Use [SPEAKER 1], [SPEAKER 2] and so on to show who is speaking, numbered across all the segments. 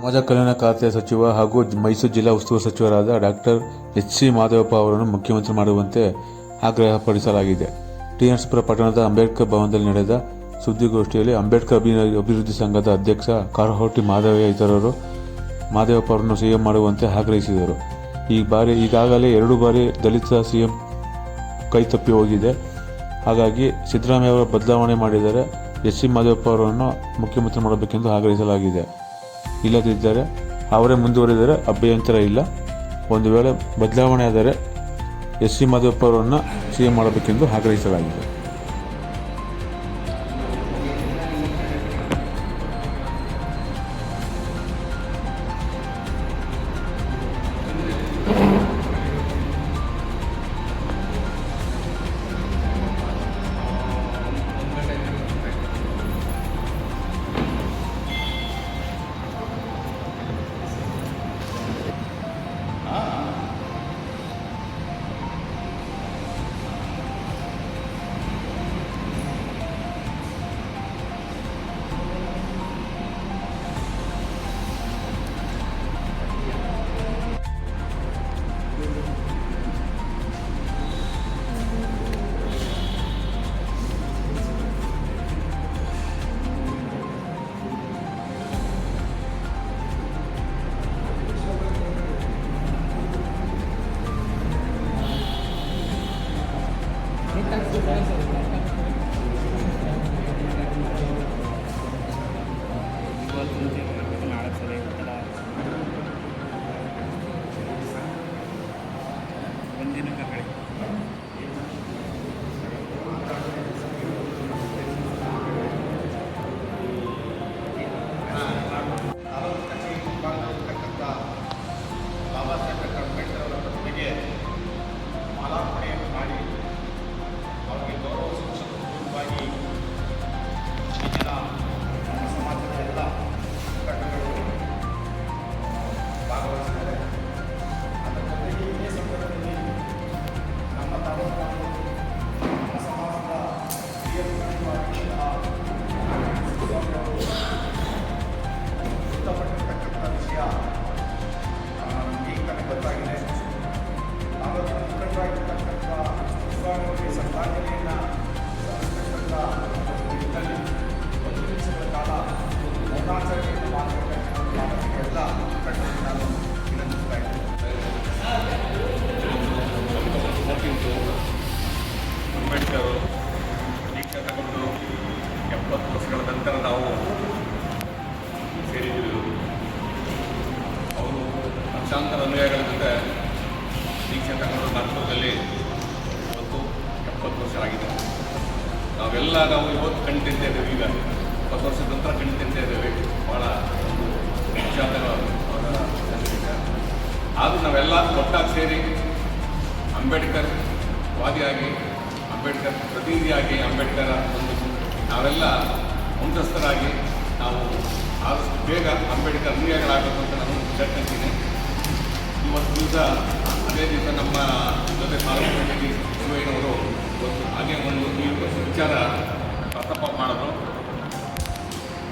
[SPEAKER 1] ಸಮಾಜ ಕಲ್ಯಾಣ ಖಾತೆ ಸಚಿವ ಹಾಗೂ ಮೈಸೂರು ಜಿಲ್ಲಾ ಉಸ್ತುವಾರಿ ಸಚಿವರಾದ ಡಾಕ್ಟರ್ ಎಚ್ ಸಿ ಮಾದೇವಪ್ಪ ಅವರನ್ನು ಮುಖ್ಯಮಂತ್ರಿ ಮಾಡುವಂತೆ ಆಗ್ರಹಪಡಿಸಲಾಗಿದೆ ಟಿಎನ್ಸ್ಪುರ ಪಟ್ಟಣದ ಅಂಬೇಡ್ಕರ್ ಭವನದಲ್ಲಿ ನಡೆದ ಸುದ್ದಿಗೋಷ್ಠಿಯಲ್ಲಿ ಅಂಬೇಡ್ಕರ್ ಅಭಿ- ಅಭಿವೃದ್ಧಿ ಸಂಘದ ಅಧ್ಯಕ್ಷ ಕಾರಹೋಟಿ ಮಾಧವಯ್ಯ ಇತರರು ಮಾದೇವಪ್ಪ ಅವರನ್ನು ಸಿಎಂ ಮಾಡುವಂತೆ ಆಗ್ರಹಿಸಿದರು. ಈ ಬಾರಿ, ಈಗಾಗಲೇ ಎರಡು ಬಾರಿ ದಲಿತ ಸಿಎಂ ಕೈ ತಪ್ಪಿ ಹೋಗಿದೆ. ಹಾಗಾಗಿ ಸಿದ್ದರಾಮಯ್ಯ ಅವರು ಬದಲಾವಣೆ ಮಾಡಿದರೆ ಎಸ್ ಸಿ ಮಾದೇವಪ್ಪ ಅವರನ್ನು ಮುಖ್ಯಮಂತ್ರಿ ಮಾಡಬೇಕೆಂದು ಆಗ್ರಹಿಸಲಾಗಿದೆ. ಇಲ್ಲದಿದ್ದರೆ, ಅವರೇ ಮುಂದುವರಿದರೆ ಅಭ್ಯಂತರ ಇಲ್ಲ. ಒಂದು ವೇಳೆ ಬದಲಾವಣೆ ಆದರೆ ಎಸ್ ಸಿ ಮಾಧವಪ್ಪ ಅವರನ್ನು ಸಿ ಎಂ ಮಾಡಬೇಕೆಂದು ಆಗ್ರಹಿಸಲಾಗಿದೆ.
[SPEAKER 2] ಒಂದು ಒಂದು ನಿಮಿಷಗಳ ಕಾಲ ಮೌನಾಚರಣೆಯನ್ನು ಮಾಡಬೇಕಂತ ತಾಲೂಕಿನ ಎಲ್ಲ ಮುಖಂಡರಿಗೆ ನಾನು ವಿನಂತಿಸ್ತಾ ಇದ್ದೇನೆ
[SPEAKER 3] ಅಂಬೇಡ್ಕರ್ ದೀಕ್ಷೆ ತಗೊಂಡು ಎಪ್ಪತ್ತು ವರ್ಷಗಳ ನಂತರ ನಾವು ಸೇರಿದ್ದೀವಿ ಅವರು ಲಕ್ಷಾಂತರ ಅನುಯಾಯಿಗಳ ಜೊತೆ ದೀಕ್ಷೆ ತಗೊಂಡು ಇವತ್ತು ಎಪ್ಪತ್ತು ವರ್ಷ ಆಗಿದೆ. ನಾವೆಲ್ಲ ನಾವು ಇವತ್ತು ಕಣ್ಣು ತಿಂತಾ ಇದ್ದೇವೆ ಈಗ. ಇಪ್ಪತ್ತು ವರ್ಷದ ನಂತರ ಕಣ್ಣು ತಿಂತಾ ಇದ್ದೇವೆ ಭಾಳ ವಿಷಯ. ಆದರೂ ನಾವೆಲ್ಲ ಒಟ್ಟಾಗಿ ಸೇರಿ ಅಂಬೇಡ್ಕರ್ ವಾದಿಯಾಗಿ, ಅಂಬೇಡ್ಕರ್ ಪ್ರತಿನಿಧಿಯಾಗಿ ಅಂಬೇಡ್ಕರ್ ಒಂದು ನಾವೆಲ್ಲ ಮುಂತಸ್ಥರಾಗಿ ನಾವು ಆದಷ್ಟು ಬೇಗ ಅಂಬೇಡ್ಕರ್ ಅನುಯಾಯಿಗಳಾಗಬೇಕು ಅಂತ ನಾನು ಕೇಳ್ಕೊಂತೀನಿ ಇವತ್ತು ದಿವಸ, ಅದೇ ದಿವಸ ನಮ್ಮ ಜೊತೆ ತಾಲೂಕಿನಲ್ಲಿ ಶಿವಯ್ಯನವರು ಇವತ್ತು ಹಾಗೆ ಒಂದು ವಿಚಾರ ಪ್ರಸ್ತಾಪ ಮಾಡೋದು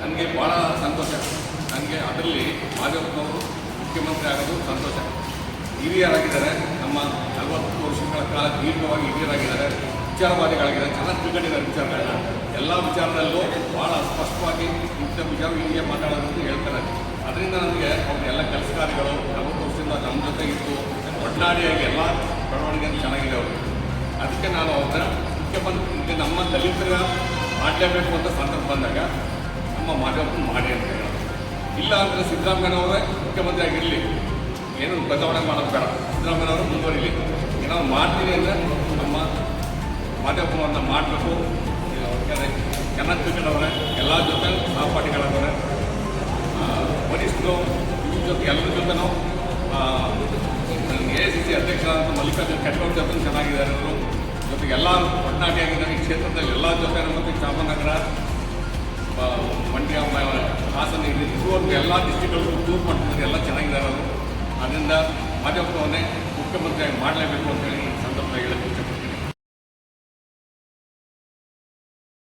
[SPEAKER 3] ನನಗೆ ಭಾಳ ಸಂತೋಷ. ನನಗೆ ಅದರಲ್ಲಿ ಮಾದೇವಪ್ಪನವರು ಮುಖ್ಯಮಂತ್ರಿ ಆಗೋದು ಸಂತೋಷ. ಹಿರಿಯರಾಗಿದ್ದಾರೆ. ನಮ್ಮ ನಲವತ್ತು ವರ್ಷಗಳ ಕಾಲ ದೀರ್ಘವಾಗಿ ಹಿರಿಯರಾಗಿದ್ದಾರೆ. ವಿಚಾರವಾದಿಗಳಾಗಿದ್ದಾರೆ. ಚೆನ್ನಾಗಿ ತಿಳ್ಕೊಂಡಿದ್ದಾರೆ ವಿಚಾರಗಳನ್ನ ಎಲ್ಲ ವಿಚಾರದಲ್ಲೂ ಭಾಳ ಸ್ಪಷ್ಟವಾಗಿ ಇಂಥ ವಿಚಾರ ಹೀಗೆ ಮಾತಾಡೋದು ಹೇಳ್ತಾರೆ. ಅದರಿಂದ ನನಗೆ ಅವ್ರ ಎಲ್ಲ ಕೆಲಸಕಾರಿಗಳು ನಲವತ್ತು ವರ್ಷದಿಂದ ನಮ್ಮ ಜೊತೆ ಇತ್ತು ಒಟ್ಟಾಡಿಯಾಗಿ ಎಲ್ಲ ಬೆಳವಣಿಗೆ ಚೆನ್ನಾಗಿದೆ ಅವರು. ಅದಕ್ಕೆ ನಾನು ಅವ್ರನ್ನ ಮುಖ್ಯಮಂತ್ರಿ ನಮ್ಮ ದಲಿತರ ಮಾಡಲೇಬೇಕು ಅಂತ ಸಂದರ್ಭ ಬಂದಾಗ ನಮ್ಮ ಮಾದೇವಪ್ಪನ ಮಾಡಿ ಅಂತ ಹೇಳೋದು. ಇಲ್ಲ ಅಂದರೆ ಸಿದ್ದರಾಮಯ್ಯನವರೇ ಮುಖ್ಯಮಂತ್ರಿ ಆಗಿರಲಿ. ಏನು ಬದಲಾವಣೆ ಮಾಡೋದು ಬೇಡ. ಸಿದ್ದರಾಮಯ್ಯನವರು ಮುಂದುವರಿಲಿ. ಏನೋ ಮಾಡ್ತೀನಿ ಅಂದರೆ ನಮ್ಮ ಮಾಧ್ಯಮವನ್ನು ಮಾಡಬೇಕು. ಚೆನ್ನಾಗಿ ಅವರೇ ಎಲ್ಲ ಜೊತೆ ಸಹಪಾಠಿಗಳಾದವ್ರೆ ಜೊತೆಗೆ ಒಟ್ಟಾಗಿ ಒಟ್ಟಾಟಿಯಾಗಿದ್ದಾರೆ ಈ ಕ್ಷೇತ್ರದಲ್ಲಿ ಎಲ್ಲ ಜೊತೆ ಮತ್ತು ಚಾಮರಾಜನಗರ ಆ, ಮಂಡ್ಯ ಹಾಸನ ಇಲ್ಲಿ ಇದುವರೆಗೂ ಎಲ್ಲ ಡಿಸ್ಟಿಕ್ಗಳಿಗೂ ಟೂರ್ ಮಾಡ್ತಿದ್ದಾರೆ ಎಲ್ಲ ಚೆನ್ನಾಗಿದ್ದಾರೆ ಅವರು ಅದರಿಂದ ಮಾಧ್ಯಮವನ್ನೇ ಮುಖ್ಯಮಂತ್ರಿಯಾಗಿ ಮಾಡಲೇಬೇಕು ಅಂತೇಳಿ ಈ ಸಂದರ್ಭದಲ್ಲಿ ಹೇಳುತ್ತೆ